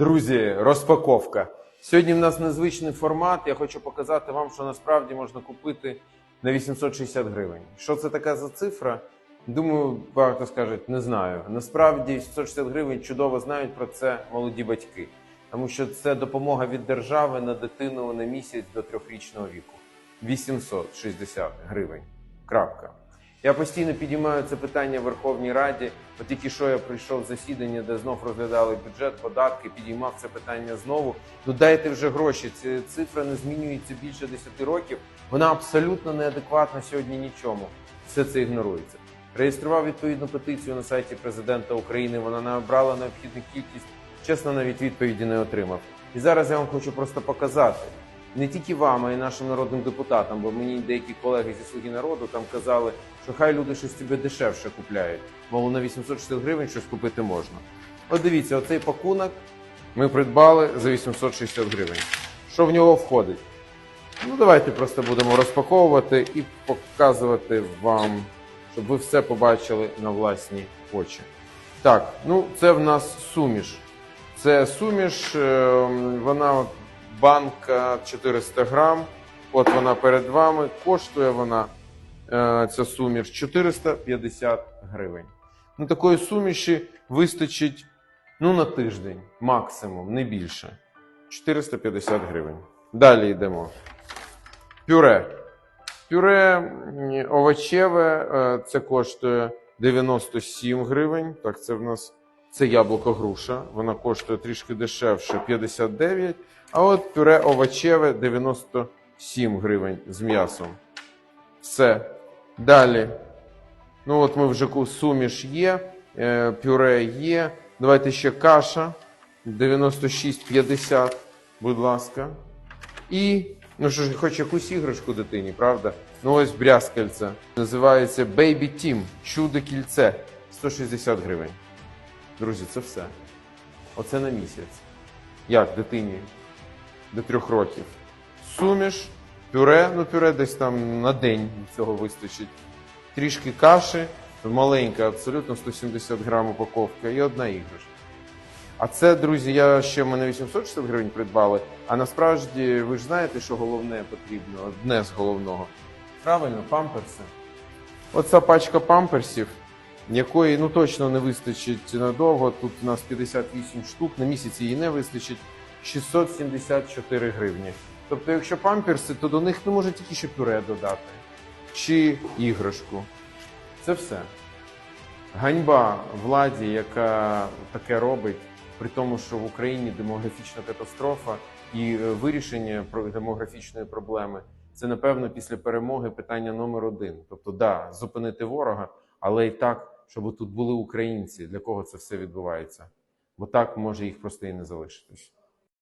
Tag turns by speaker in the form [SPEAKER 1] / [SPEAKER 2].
[SPEAKER 1] Друзі, розпаковка. Сьогодні в нас незвичний формат. Я хочу показати вам, що насправді можна купити на 860 гривень. Що це така за цифра? Думаю, багато скажуть, не знаю. Насправді 860 гривень чудово знають про це молоді батьки, тому що це допомога від держави на дитину на місяць до трьохрічного віку. 860 гривень. Крапка. Я постійно підіймаю це питання в Верховній Раді. От тільки що я прийшов засідання, де знов розглядали бюджет, податки, підіймав це питання знову. Ну дайте вже гроші. Ця цифра не змінюється більше 10 років. Вона абсолютно неадекватна сьогодні нічому. Все це ігнорується. Реєстрував відповідну петицію на сайті президента України. Вона набрала необхідну кількість. Чесно, навіть відповіді не отримав. І зараз я вам хочу просто показати не тільки вам, а й нашим народним депутатам, бо мені деякі колеги зі слуги народу там казали, що хай люди щось тебе дешевше купляють. Мов на 860 гривень щось купити можна. От дивіться, оцей пакунок ми придбали за 860 гривень. Що в нього входить? Ну, давайте просто будемо розпаковувати і показувати вам, щоб ви все побачили на власні очі. Так, ну це в нас суміш. Це суміш, е, вона банка 400 грам. От вона перед вами. Коштує вона е, ця суміш 450 гривень. Ну, такої суміші вистачить ну, на тиждень, максимум, не більше. 450 гривень. Далі йдемо. Пюре. Пюре овочеве, е, це коштує 97 гривень. Так, це в нас це яблуко груша. Вона коштує трішки дешевше 59. А от пюре овочеве 97 гривень з м'ясом. Все. Далі. Ну, от ми вже суміш є, е, пюре є. Давайте ще каша 96,50, будь ласка. І, ну що ж, хоч якусь іграшку дитині, правда? Ну ось брязкальце. Називається Baby Team. Чудо кільце. 160 гривень. Друзі, це все. Оце на місяць. Як дитині до трьох років. Суміш, пюре, ну пюре десь там на день цього вистачить. Трішки каші, маленька, абсолютно 170 грам упаковка і одна іграшка. А це, друзі, я ще мене 860 гривень придбали. А насправді ви ж знаєте, що головне потрібно, одне з головного. Правильно, памперси. Оця пачка памперсів, якої ну точно не вистачить надовго. Тут у нас 58 штук, на місяць її не вистачить 674 гривні. Тобто, якщо памперси, то до них не може тільки ще пюре додати чи іграшку. Це все. Ганьба владі, яка таке робить, при тому, що в Україні демографічна катастрофа і е, вирішення демографічної проблеми це напевно після перемоги питання номер один. Тобто, да, зупинити ворога, але і так, щоб тут були українці, для кого це все відбувається. Бо так може їх просто і не залишитись.